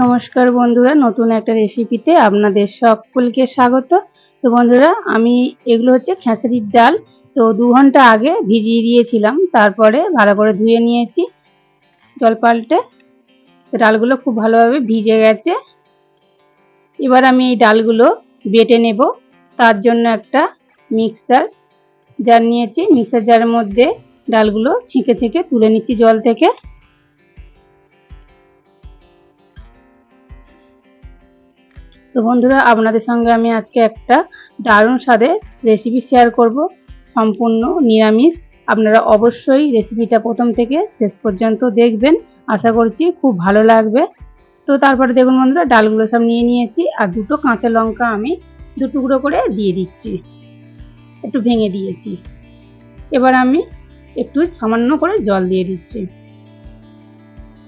নমস্কার বন্ধুরা, নতুন একটা রেসিপিতে আপনাদের সকলকে স্বাগত। তো বন্ধুরা, আমি এগুলো হচ্ছে খেসারির ডাল। তো দু ঘণ্টা আগে ভিজিয়ে দিয়েছিলাম, তারপরে ভালো করে ধুয়ে নিয়েছি জল পাল্টে। ডালগুলো খুব ভালোভাবে ভিজে গেছে। এবার আমি এই ডালগুলো বেটে নেব। তার জন্য একটা মিক্সার জার নিয়েছি। মিক্সার জারের মধ্যে ডালগুলো ছেঁকে ছেঁকে তুলে নিচ্ছি জল থেকে। তো বন্ধুরা, আপনাদের সঙ্গে আমি আজকে একটা দারুণ স্বাদের রেসিপি শেয়ার করব। সম্পূর্ণ নিরামিষ। আপনারা অবশ্যই রেসিপিটা প্রথম থেকে শেষ পর্যন্ত দেখবেন। আশা করছি খুব ভালো লাগবে। তো তারপরে দেখুন বন্ধুরা, ডালগুলো সব নিয়ে নিয়েছি। আর দুটো কাঁচা লঙ্কা আমি দু টুকরো করে দিয়ে দিচ্ছি। একটু ভেঙে দিয়েছি। এবার আমি একটু সামান্য করে জল দিয়ে দিচ্ছি।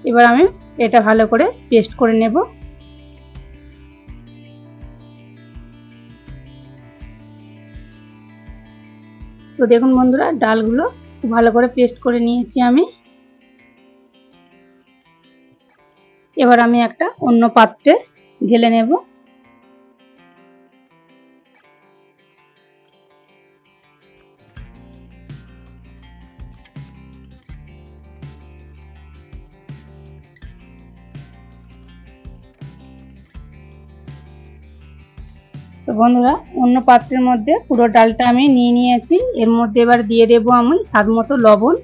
এবার আমি এটা ভালো করে পেস্ট করে নেব। তো দেখুন বন্ধুরা, ডালগুলো ভালো করে পেস্ট করে নিয়েছি আমি। এবার আমি একটা অন্য পাত্রে ঢেলে নেব। তো বন্ধুরা, অন্য পাত্রের মধ্যে পুরো ডালটা আমি নিয়ে নিয়েছি। এর মধ্যে এবার দিয়ে দেব আমি স্বাদ মতো লবণ।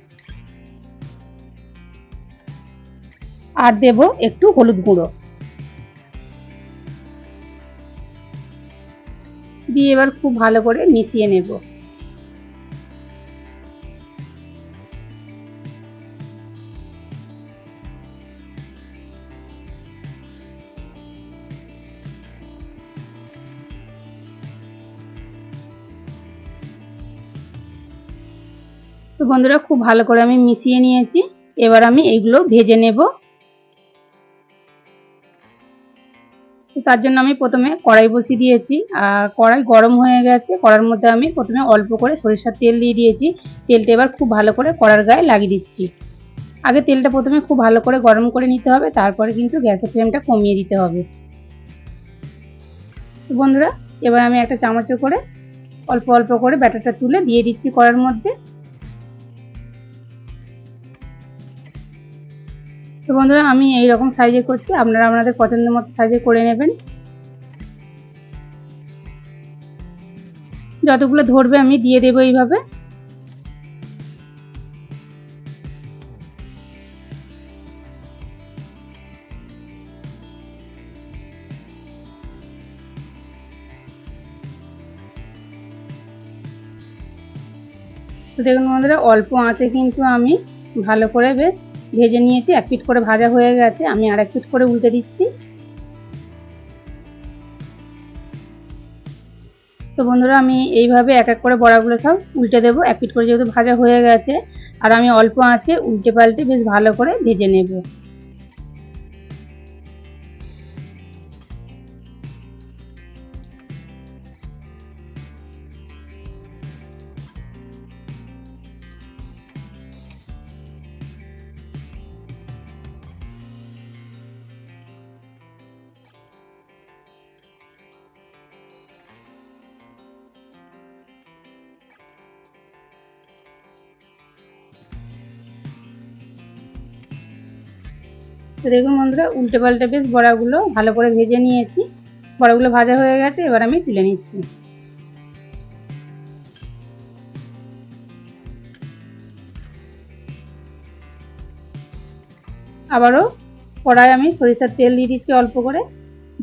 আর দেব একটু হলুদ গুঁড়ো। দিয়ে এবার খুব ভালো করে মিশিয়ে নেব। বন্ধুরা, খুব ভালো করে আমি মিশিয়ে নিয়েছি। এবার আমি এইগুলো ভেজে নেব। তার জন্য আমি প্রথমে কড়াই বসিয়ে দিয়েছি। আর কড়াই গরম হয়ে গেছে। কড়ার মধ্যে আমি প্রথমে অল্প করে সরিষার তেল দিয়ে দিয়েছি। তেলটা এবার খুব ভালো করে কড়ার গায়ে লাগিয়ে দিচ্ছি। আগে তেলটা প্রথমে খুব ভালো করে গরম করে নিতে হবে। তারপরে কিন্তু গ্যাসের ফ্লেমটা কমিয়ে দিতে হবে। বন্ধুরা, এবার আমি একটা চামচে করে অল্প অল্প করে ব্যাটারটা তুলে দিয়ে দিচ্ছি কড়ার মধ্যে। বন্ধুরা, আমি এই রকম সাইজে করছি। আপনারা আপনাদের পছন্দের মতো সাইজে করে নেবেন। যতগুলো ধরবে আমি দিয়ে দেবো এইভাবে। তো দেখুন বন্ধুরা, অল্প আঁচে কিন্তু আমি ভালো করে বেশ ভেজে নিয়েছি, এক পিট করে ভাজা হয়ে গেছে, আমি আর এক পিট করে উল্টে দিচ্ছি। তো বন্ধুরা, আমি এইভাবে এক এক করে বড়াগুলো সব উল্টে দেবো, এক পিট করে যেহেতু ভাজা হয়ে গেছে, আর আমি অল্প আঁচে উল্টে পাল্টে বেশ ভালো করে ভেজে নেব। তো দেখুন বন্ধুরা, উল্টে পাল্টে বেশ বড়াগুলো ভালো করে ভেজে নিয়েছি। বড়াগুলো ভাজা হয়ে গেছে, এবার আমি তুলে নিচ্ছি। আবারও কড়াই আমি সরিষার তেল দিয়ে দিচ্ছি অল্প করে।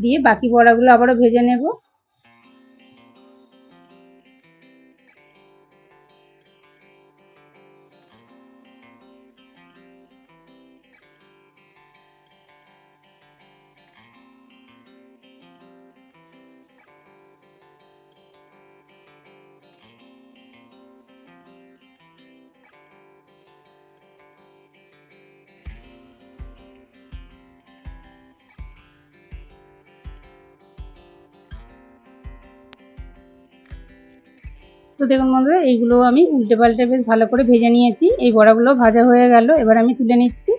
দিয়ে বাকি বড়াগুলো আবারও ভেজে নেব। তো দেখুন বন্ধুরা, এইগুলো আমি উল্টে পাল্টে বেশ ভালো করে ভেজে নিয়েছি। এই বড়াগুলো ভাজা হয়ে গেল, এবার আমি তুলে নিচ্ছি।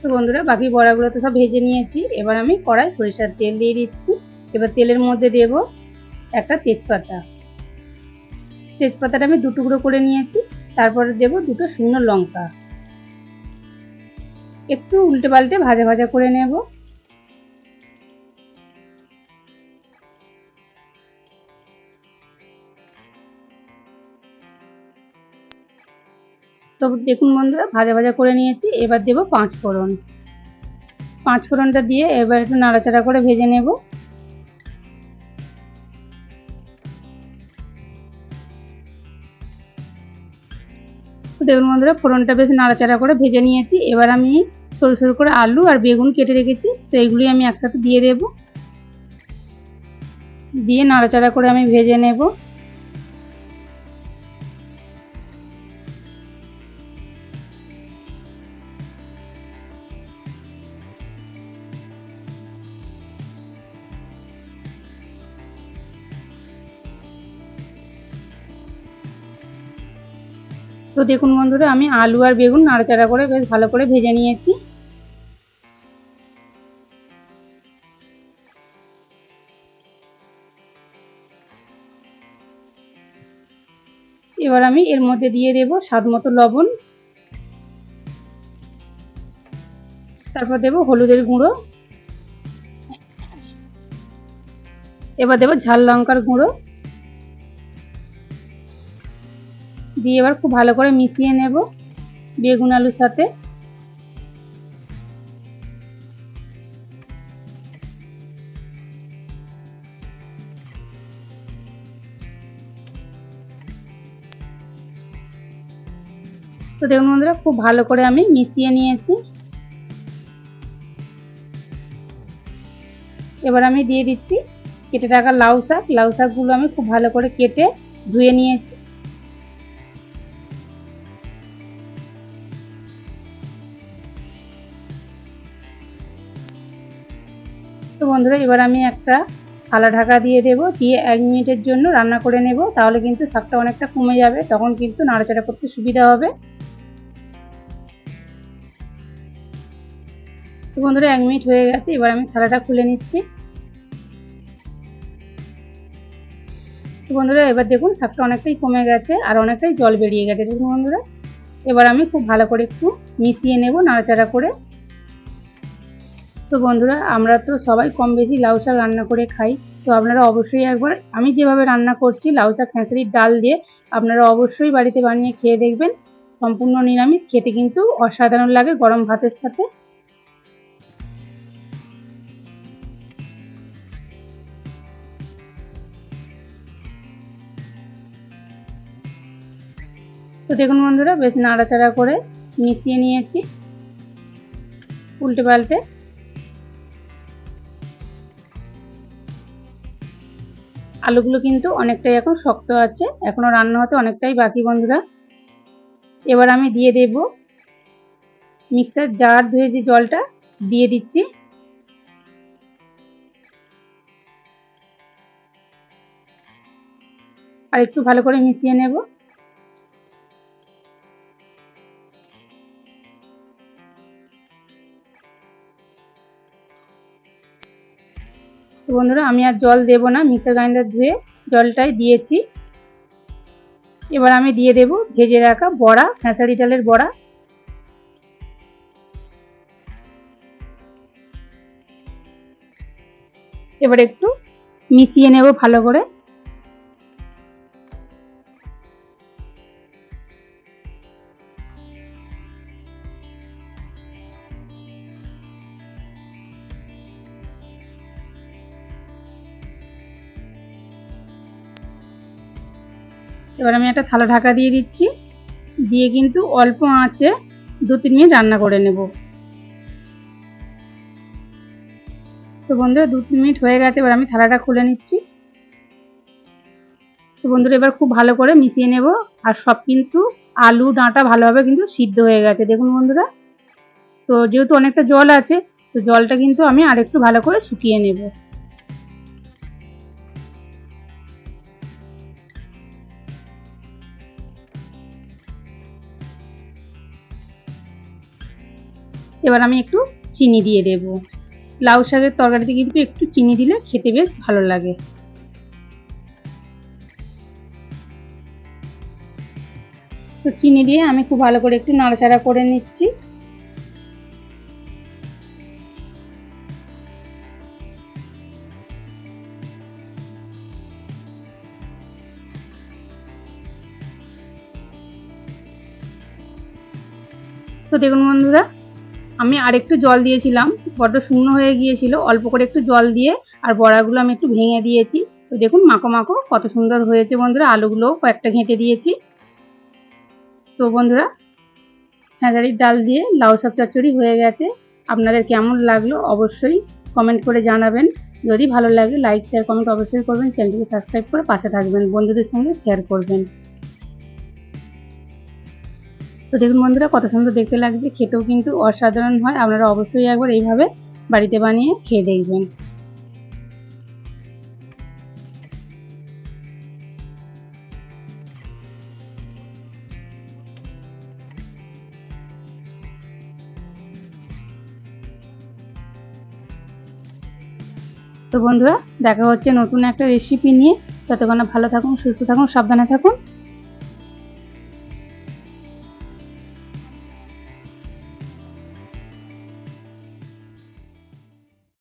তো বন্ধুরা, বাকি বড়াগুলো তো সব ভেজে নিয়েছি। এবার আমি কড়াই সরিষার তেল দিয়ে দিচ্ছি। এবার তেলের মধ্যে দেব একটা তেজপাতা। তেজপাতাটা আমি দু টুকরো করে নিয়েছি, তারপরে দেব দুটো শুকনো লঙ্কা। একটু উল্টে পাল্টে ভাজা ভাজা করে নেব। তো দেখুন বন্ধুরা, ভাজা ভাজা করে নিয়েছি, এবার দেব পাঁচ ফোড়ন পাঁচ ফোড়নটা দিয়ে এবার একটু নাড়াচাড়া করে ভেজে নেব। দেখুন বন্ধুরা ফোড়নটা বেশ নাড়াচাড়া করে ভেজে নিয়েছি। এবার আমি সরু সরু করে আলু আর বেগুন কেটে রেখেছি। তো এগুলি আমি একসাথে দিয়ে দেব। দিয়ে নাড়াচাড়া করে আমি ভেজে নেব। তো দেখুন বন্ধুরা, আমি আলু আর বেগুন নাড়াচাড়া করে বেশ ভালো করে ভেজে নিয়েছি। এবার আমি এর মধ্যে দিয়ে দেব স্বাদ মতো লবণ। তারপর দেব হলুদের গুঁড়ো। এবার দেব ঝাল লঙ্কার গুঁড়ো। দিয়ে এবার খুব ভালো করে মিশিয়ে নেব বেগুন আলুর সাথে। তো দেখুন বন্ধুরা, খুব ভালো করে আমি মিশিয়ে নিয়েছি। এবার আমি দিয়ে দিচ্ছি, কেটে রাখা লাউ শাক। লাউ শাকগুলো আমি খুব ভালো করে কেটে ধুয়ে নিয়েছি। তো বন্ধুরা, এবার আমি একটা থালা ঢাকা দিয়ে দেব, দিয়ে এক মিনিটের জন্য রান্না করে নেব, তাহলে কিন্তু শাকটা অনেকটা কমে যাবে, তখন কিন্তু নাড়াচাড়া করতে সুবিধা হবে। তো বন্ধুরা, এক মিনিট হয়ে গেছে, এবার আমি থালাটা খুলে নিচ্ছি। তো বন্ধুরা, এবার দেখুন শাকটা অনেকটাই কমে গেছে, আর অনেকটাই জল বেরিয়ে গেছে, দেখুন বন্ধুরা। এবার আমি খুব ভালো করে একটু মিশিয়ে নেব, নাড়াচাড়া করে। তো বন্ধুরা, আমরা তো সবাই কম বেশি লাউ শাক রান্না করে খাই। তো আপনারা অবশ্যই একবার, আমি যেভাবে রান্না করছি, লাউ শাক খেঁসারির ডাল দিয়ে, আপনারা অবশ্যই বাড়িতে বানিয়ে খেয়ে দেখবেন। সম্পূর্ণ নিরামিষ, খেতে কিন্তু অসাধারণ লাগে গরম ভাতের সাথে। তো দেখুন বন্ধুরা, বেশ নাড়াচাড়া করে মিশিয়ে নিয়েছি। উল্টে পাল্টে। আলুগুলো কিন্তু অনেকটাই এখন শক্ত আছে। এখনও রান্না হতে অনেকটাই বাকি, বন্ধুরা। এবার আমি দিয়ে দেব মিক্সার জার ধুয়ে যে জলটা দিয়ে দিচ্ছি। আর একটু ভালো করে মিশিয়ে নেব। বন্ধুরা, আমি আর জল দেব না, মিক্সার গ্রাইন্ডার ধুয়ে জলটাই দিয়েছি। এবার আমি দিয়ে দেব ভেজে রাখা বড়া, খেঁসারি ডালের বড়া। এবার একটু মিশিয়ে নেব ভালো করে। এবার আমি একটা থালা ঢাকা দিয়ে দিচ্ছি। দিয়ে কিন্তু অল্প আঁচে দু তিন মিনিট রান্না করে নেব। তো বন্ধুরা, দু তিন মিনিট হয়ে গেছে, এবার আমি থালাটা খুলে নিচ্ছি। তো বন্ধুরা, এবার খুব ভালো করে মিশিয়ে নেব। আর সব কিন্তু আলু ডাঁটা ভালোভাবে কিন্তু সিদ্ধ হয়ে গেছে। দেখুন বন্ধুরা, তো যেহেতু অনেকটা জল আছে, তো জলটা কিন্তু আমি আরেকটু ভালো করে শুকিয়ে নেব। এবার আমি একটু চিনি দিয়ে দেব। লাউ শাকের তরকারিতে কিন্তু একটু চিনি দিলে খেতে বেশ ভালো লাগে। তো চিনি দিয়ে আমি খুব ভালো করে একটু নাড়াচাড়া করে নিচ্ছি। তো দেখুন বন্ধুরা আমি আর একটু জল দিয়েছিলাম, বড্ড শুকনো হয়ে গিয়েছিল, অল্প করে একটু জল দিয়ে আর বড়াগুলো আমি একটু ভেঙে দিয়েছি। তো দেখুন মাখো মাখো কত সুন্দর হয়েছে বন্ধুরা, আলুগুলোও কয়েকটা ঘেঁটে দিয়েছি। তো বন্ধুরা হ্যাঁদারির ডাল দিয়ে লাউ শাক চচ্চড়ি হয়ে গেছে। আপনাদের কেমন লাগল অবশ্যই কমেন্ট করে জানাবেন। যদি ভালো লাগে, লাইক শেয়ার কমেন্ট অবশ্যই করবেন। চ্যানেলটিকে সাবস্ক্রাইব করে পাশে থাকবেন, বন্ধুদের সঙ্গে শেয়ার করবেন। তো দেখুন বন্ধুরা, কত সুন্দর দেখতে লাগছে। খেতেও কিন্তু অসাধারণ হয়। আপনারা অবশ্যই একবার এইভাবে বাড়িতে বানিয়ে খেয়ে দেখবেন। তো বন্ধুরা, দেখা হচ্ছে নতুন একটা রেসিপি নিয়ে। ততক্ষণে ভালো থাকুন, সুস্থ থাকুন, সাবধানে থাকুন।